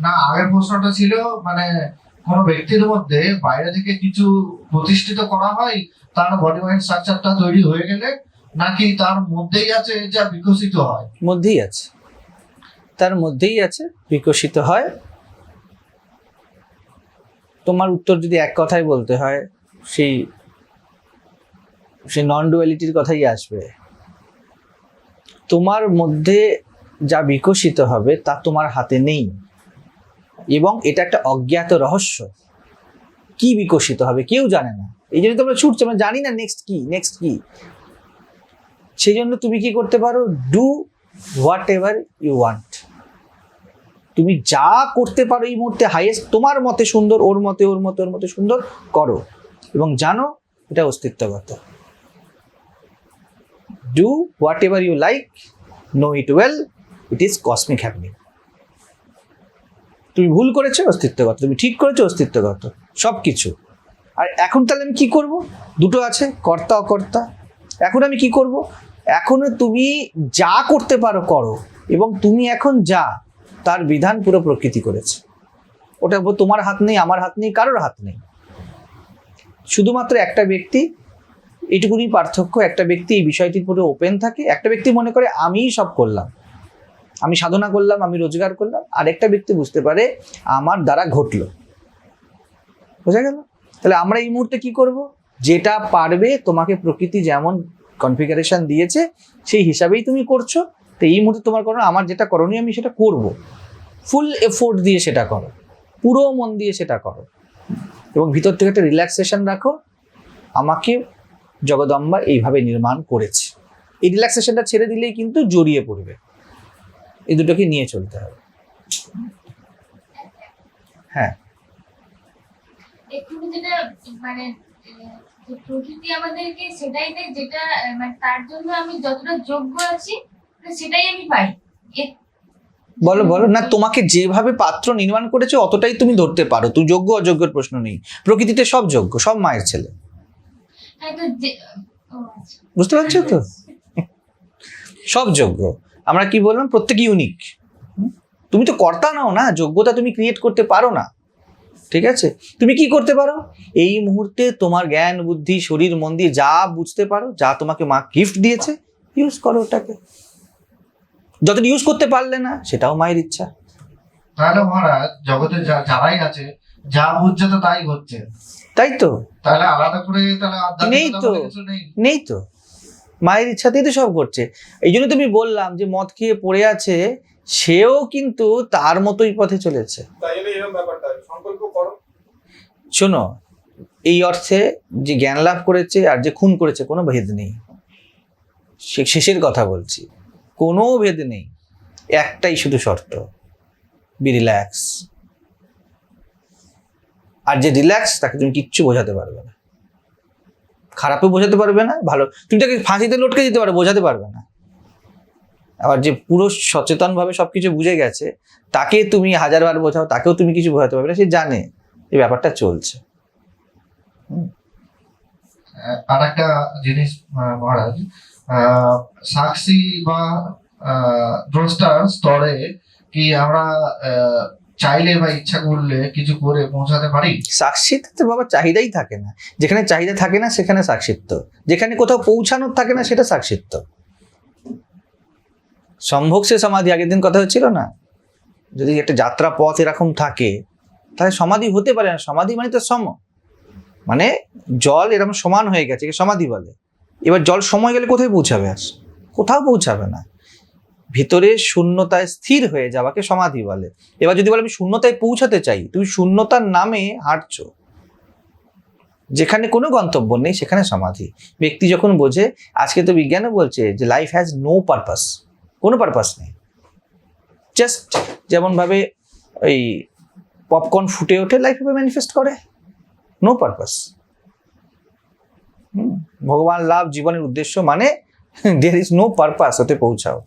না, আগের প্রশ্নটা ছিল মানে কোনো ব্যক্তির মধ্যে বাইরে থেকে কিছু প্রতিষ্ঠিত করা হয়, তার বডি মাইন্ড স্ট্রাকচারটা তৈরি হয়ে গেলে নাকি তার মধ্যেই আছে যা বিকশিত হয়? মধ্যেই আছে। তার মধ্যেই আছে, বিকশিত হয়। তোমার উত্তর যদি এক কথায় বলতে হয়, সেই সেই নন ডুয়ালিটির কথাই আসবে। তোমার মধ্যে যা বিকশিত হবে, তা তোমার হাতে নেই। এবং এটা একটা অজ্ঞাত রহস্য। কি বিকশিত হবে কেউ জানে না। এই জন্য তোমরা ছুটছো, আমরা জানি না নেক্সট কি নেক্সট কি। সেই জন্য তুমি কি করতে পারো? Do whatever you want তুমি যা করতে পারো এই মুহূর্তে হাইয়েস্ট তোমার মতে সুন্দর, ওর মতে ওর মতে ওর মতে সুন্দর, করো। এবং জানো, এটা অস্তিত্বগত। Do whatever you like know it well it is cosmic happening তুমি ভুল করেছ, অস্তিত্বগত। তুমি ঠিক করেছ, অস্তিত্বগত। সব কিছু আর এখন তাহলে আমি কি করব? দুটো আছে, কর্তা, অকর্তা। এখন আমি কি করব? এখনও তুমি যা করতে পারো, করো। এবং তুমি এখন যা, তার বিধান পুরো প্রকৃতি করেছে। ওটা তোমার হাত নেই, আমার হাত নেই, কারোর হাত নেই। শুধুমাত্র একটা ব্যক্তি, এইটুকুনি পার্থক্য, একটা ব্যক্তি এই বিষয়টির পুরো ওপেন থাকে, একটা ব্যক্তি মনে করে, আমিই সব করলাম। আমি সাধনা করলাম, আমি রোজগার করলাম আর একটা ব্যক্তি বুঝতে পারে আমার দ্বারা ঘটলো। বোঝা গেল? তাহলে আমরা এই মুহূর্তে কি করব? যেটা পারবে, তোমাকে প্রকৃতি যেমন কনফিগারেশন দিয়েছে, সেই হিসাবেই তুমি করছ। তো এই মুহূর্তে তোমার করো আমার যেটা করণীয় আমি সেটা করব। ফুল এফোর্ট দিয়ে সেটা করো। পুরো মন দিয়ে সেটা করো। এবং ভিতর থেকে একটা রিল্যাক্সেশন রাখো। আমাকে জগদম্বা এইভাবে নির্মাণ করেছে। এই রিল্যাক্সেশনটা ছেড়ে দিলেই কিন্তু জড়িয়ে পড়বে। এই দুটোকে নিয়ে চলতে হবে। হ্যাঁ। যেটা মানে প্রকৃতি আমাদেরকে সেটাই দেয় যেটা মানে তার জন্য আমি যতটা যোগ্য আছি মানে সেটাই আমি পাই। বলো বলো। না তোমাকে যেভাবে পাত্র নির্মাণ করেছে অতটাই তুমি ধরতে পারো। তুমি যোগ্য অযোগ্যের প্রশ্ন নেই। প্রকৃতিতে সব যোগ্য সব মায়ের ছেলে। হ্যাঁ তো যে ও আচ্ছা। বুঝতে পারছ তো? সব যোগ্য। আমরা কি বললাম? প্রত্যেক ইউনিক তুমি তো কর্তা নাও না যোগ্যতা তুমি ক্রিয়েট করতে পারো না। ঠিক আছে? তুমি কি করতে পারো? এই মুহূর্তে তোমার জ্ঞান বুদ্ধি শরীর মন দিয়ে যা বুঝতে পারো যা তোমাকে মা গিফট দিয়েছে ইউজ করো ওটাকে। যতটা ইউজ করতে পারলে না সেটাও মায়ের ইচ্ছা। তাহলে মহারাজ? জগতে যারাই আছে যা বুঝছে তো তাই হচ্ছে। তাই তো। তাহলে আলাদা করে তাহলে নেই তো। নেই তো। মায়ের ইচ্ছাতেই তো সব করছে। এই জন্য তুমি বললাম যে মদ খেয়ে পড়ে আছে সেও কিন্তু তার মতোই পথে চলেছে। শোনো এই অর্থে যে জ্ঞান লাভ করেছে আর যে খুন করেছে কোনো ভেদ নেই। সে- শেষের কথা বলছি কোনো ভেদ নেই। একটাই শুধু শর্ত বি রিল্যাক্স আর যে রিল্যাক্স তাকে তুমি কিচ্ছু বোঝাতে পারবে না। খারাপও বোঝাতে পারবে না, ভালো। তুমি তাকে ফাঁসিতে লটকে দিতে পারো, বোঝাতে পারবে না। আবার যে পুরো সচেতনভাবে সবকিছু বুঝে গেছে, তাকে তুমি হাজারবার বোঝাও, তাকেও তুমি কিছু বোঝাতে পারবে না, সে জানে এই ব্যাপারটা চলছে। আর একটা জিনিস মহারাজ সাক্ষী বা স্তরে কি আমরা চাইলে বা ইচ্ছা করলে কিছু করে পৌঁছাতে পারি? তো বাবা চাহিদাই থাকে না। যেখানে চাহিদা থাকে না, সেখানে সাক্ষিত্ব যেখানে কোথাও পৌঁছানোর থাকে না, সেটা সাক্ষিত্ব সম্ভোগ সে সমাধি, আগের দিন কথা হচ্ছিল না? যদি একটা যাত্রা পথ এরকম থাকে, তাহলে সমাধি হতে পারে না। সমাধি মানে তো সম মানে জল এরকম সমান হয়ে গেছে সমাধি বলে। এবার জল সময় গেলে কোথায় পৌঁছাবে আর কোথাও পৌঁছাবে না। ভিতরে শূন্যতায় স্থির হয়ে যাওয়াকে সমাধি বলে। এবার যদি বলে আমি শূন্যতায় পৌঁছাতে চাই, তুমি শূন্যতার নামে হাঁটছো, যেখানে কোনো গন্তব্য নেই, সেখানে সমাধি। ব্যক্তি যখন বোঝে, আজকে তো বিজ্ঞানও বলছে যে লাইফ হ্যাজ নো পারপাস কোনো পারপাস নেই। জাস্ট যেমনভাবে ওই পপকর্ন ফুটে ওঠে লাইফে ম্যানিফেস্ট করে। নো পারপাস ভগবান লাভ জীবনের উদ্দেশ্য মানে দেয়ার ইজ নো পারপাস ওতে পৌঁছাও।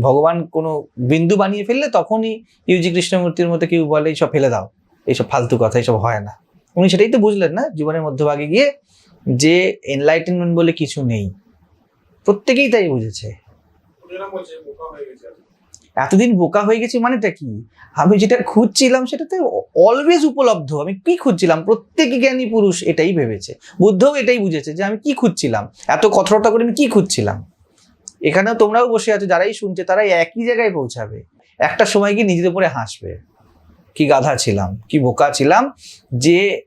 ভগবান কোনো বিন্দু বানিয়ে ফেললে তখনই ইউজি কৃষ্ণমূর্তির মতো কেউ বলে, এইসব ফেলে দাও। এইসব ফালতু কথা, এইসব হয় না। উনি সেটাই তো বুঝলেন না, জীবনের মধ্যভাগে গিয়ে যে এনলাইটেনমেন্ট বলে কিছু নেই। প্রত্যেকেই তাই বুঝেছে। এতদিন বোকা হয়ে গেছি মানেটা কি? আমি যেটা খুঁজছিলাম সেটাতে অলওয়েজ উপলব্ধ। আমি কি খুঁজছিলাম? প্রত্যেক জ্ঞানী পুরুষ এটাই ভেবেছে। বুদ্ধও এটাই বুঝেছে যে আমি কি খুঁজছিলাম? এত কঠোরতা করে আমি কি খুঁজছিলাম? এখানেও তোমরাও বসে আছো, যারাই শুনছে তারা একই জায়গায় পৌঁছাবে। একটা সময় গিয়ে নিজেদের উপরে হাসবে। কি গাধা ছিলাম, কি বোকা ছিলাম যে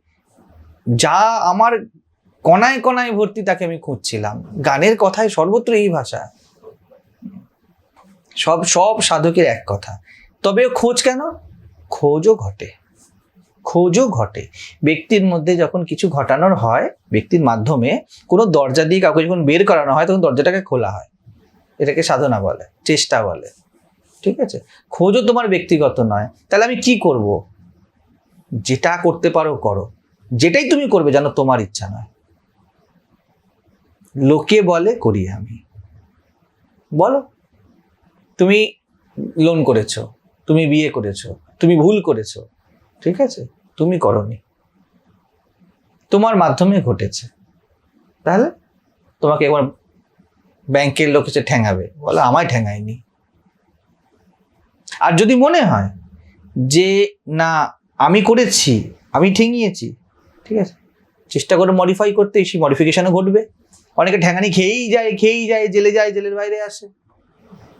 যা আমার কণায় কণায় ভর্তি তাকে আমি খুঁজছিলাম। গানের কথায় সর্বত্র এই ভাষা। সব সব সাধকের এক কথা। তবে খোঁজ কেন? খোঁজও ঘটে। খোঁজও ঘটে। ব্যক্তির মধ্যে যখন কিছু ঘটানোর হয়, ব্যক্তির মাধ্যমে কোনো দরজা দিয়ে কাউকে যখন বের করানো হয়, তখন দরজাটাকে খোলা হয়। এটাকে সাধনা বলে, চেষ্টা বলে। ঠিক আছে? খোঁজও তোমার ব্যক্তিগত নয়। তাহলে আমি কি করব? যেটা করতে পারো, করো। যেটাই তুমি করবে, যেন তোমার ইচ্ছা নয়। লোকে বলে, করি আমি। বলো। তুমি লোন করেছ, তুমি বিয়ে করেছ, তুমি ভুল করেছ, ঠিক আছে? তুমি করনি। তোমার মাধ্যমে ঘটেছে। তাহলে? তোমাকে একবার ব্যাংকের লোক এসে ঠ্যাঙাবে বলো, আমায় ঠ্যাঙায়নি আর যদি মনে হয় যে, না, আমি করেছি, আমি ঠেঙিয়েছি, ঠিক আছে, চেষ্টা করে মডিফাই করতে সেই মডিফিকেশনও ঘটবে। অনেকে ঠ্যাঙানি খেয়েই যায় খেয়েই যায়, জেলে যায়, জেলের বাইরে আসে।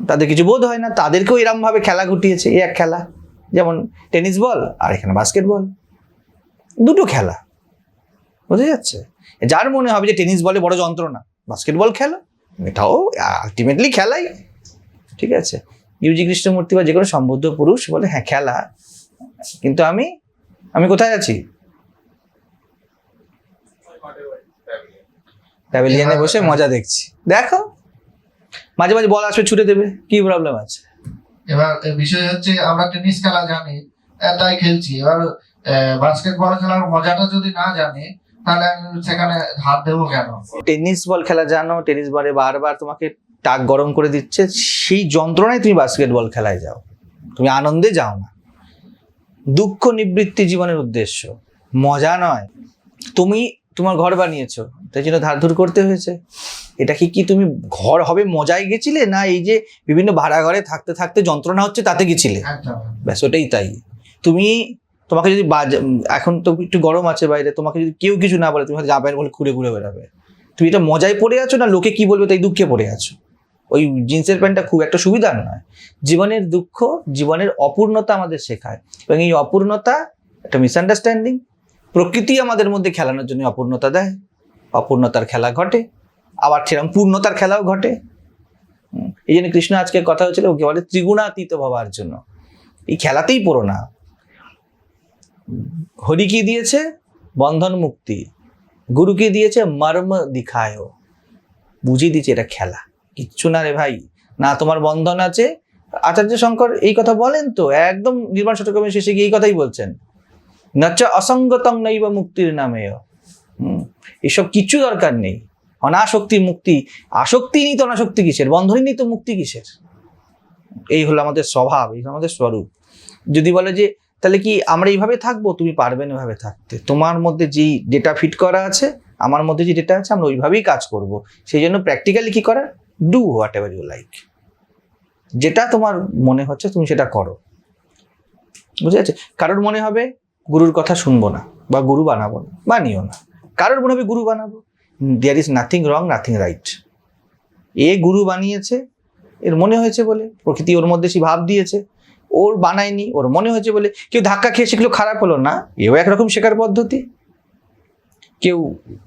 তাদের কিছু বোধ হয় না, তাদেরকেও এরমভাবে খেলা ঘটিয়েছে, এই এক খেলা। যেমন টেনিস বল আর এখানে বাস্কেটবল দুটো খেলা, বোঝা যাচ্ছে? যার মনে হবে যে টেনিস বলে বড় যন্ত্রণা বাস্কেটবল খেলা। এটাও আলটিমেটলি খেলাই। ঠিক আছে? ইউজি কৃষ্ণমূর্তি বা যে কোনো সম্বুদ্ধ পুরুষ বলে হ্যাঁ খেলা। কিন্তু আমি আমি কোথায় আছি? প্যাভিলিয়নে বসে মজা দেখছি। দেখো। মাঝে মাঝে বল আসবে ছুটে দেবে। কি প্রবলেম আছে? এবার বিষয় হচ্ছে আমরা টেনিস খেলা জানি তাই খেলছি। এবার বাস্কেটবল খেলার মজাটা যদি না জানি তাহলে সেখানে হাত দেবো কেন? টেনিস বল খেলা জানো টেনিস বলে বারবার তোমাকে টাক গরম করে দিচ্ছে। সেই যন্ত্রণায় তুমি বাস্কেটবল খেলায় যাও। তুমি আনন্দে যাও না। দুঃখ নিবৃত্তি জীবনের উদ্দেশ্য। মজা নয়। তুমি তোমার ঘর বানিয়েছো তাই জন্য ধার ধুর করতে হয়েছে। এটা কি কি তুমি ঘর হবে মজায় গেছিলে? না এই যে বিভিন্ন ভাড়া ঘরে থাকতে থাকতে যন্ত্রণা হচ্ছে তাতে গেছিলে? ব্যাস ওটাই তাই। তুমি তোমাকে যদি এখন তো একটু গরম আছে বাইরে, তোমাকে যদি কেউ কিছু না বলে, তুমি হয়তো যাবে বলে ঘুরে ঘুরে বেড়াবে। তুমি এটা মজায় পড়ে আছো না লোকে কি বলবে তাই দুঃখে পড়ে আছো? ওই জিন্সের প্যান্টটা খুব একটা সুবিধার নয়। জীবনের দুঃখ, জীবনের অপূর্ণতা আমাদের শেখায়। এবং এই অপূর্ণতা একটা মিসআন্ডারস্ট্যান্ডিং প্রকৃতি আমাদের মধ্যে খেলানোর জন্য অপূর্ণতা দেয়। অপূর্ণতার খেলা ঘটে, আবার সেরকম পূর্ণতার খেলাও ঘটে। এই জন্য কৃষ্ণ আজকে কথা হচ্ছিল ওকে বলে ত্রিগুণাতীত ভাবার জন্য। এই খেলাতেই পড়ো না। হরি কি দিয়েছে? বন্ধন মুক্তি। গুরু কি দিয়েছে? মর্ম দিখায়। বুঝিয়ে দিয়েছে, এটা খেলা। কিচ্ছু না রে ভাই। না, তোমার বন্ধন আছে। আচার্য শঙ্কর এই কথা বলেন তো, একদম নির্মাণ চট্টগ্রামের শেষে গিয়ে এই কথাই বলছেন। নাচ অসঙ্গতং নৈব মুক্তির নামে এসব কিচ্ছু দরকার নেই। অনাসক্তি মুক্তি। আসক্তি নেই তো অনাসক্তি কিসের? বন্ধনই নেই তো মুক্তি কিসের? এই হলো আমাদের স্বভাব, এই আমাদের স্বরূপ। যদি বলে যে তাহলে কি আমরা এইভাবে থাকব? তুমি পারবে না এভাবে থাকতে। তোমার মধ্যে যেই ডেটা ফিট করা আছে, আমার মধ্যে যে ডেটা আছে, আমরা ওইভাবেই কাজ করব। সেই জন্য প্র্যাকটিক্যালি কি করা do whatever you like যেটা তোমার মনে হচ্ছে, তুমি সেটা করো। বুঝে যাচ্ছে কারোর মনে হবে, গুরুর কথা শুনব না, বা গুরু বানাবো না বানিও না। কারোর মনে হবে, গুরু বানাবো? There is nothing wrong nothing right এ গুরু বানিয়েছে, এর মনে হয়েছে বলে, প্রকৃতি ওর মধ্যে সে ভাব দিয়েছে। ওর বানায়নি, ওর মনে হয়েছে বলে কেউ ধাক্কা খেয়ে শিখলো, খারাপ হলো না। এও একরকম শেখার পদ্ধতি। কেউ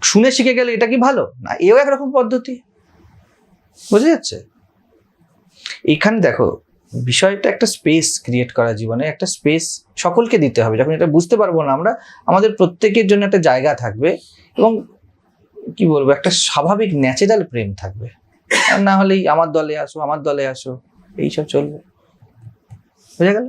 শুনে শিখে গেলে এটা কি ভালো? না, এও একরকম পদ্ধতি। বুঝে যাচ্ছে? এখানে দেখো, বিষয়টা একটা স্পেস ক্রিয়েট করা জীবনে, একটা স্পেস সকলকে দিতে হবে। যখন এটা বুঝতে পারব না আমরা, আমাদের প্রত্যেকের জন্য একটা জায়গা থাকবে এবং কি বলব, একটা স্বাভাবিক ন্যাচারাল প্রেম থাকবে। না হলেই আমার দলে আসো, আমার দলে আসো, এইসব চলবে। বুঝে গেল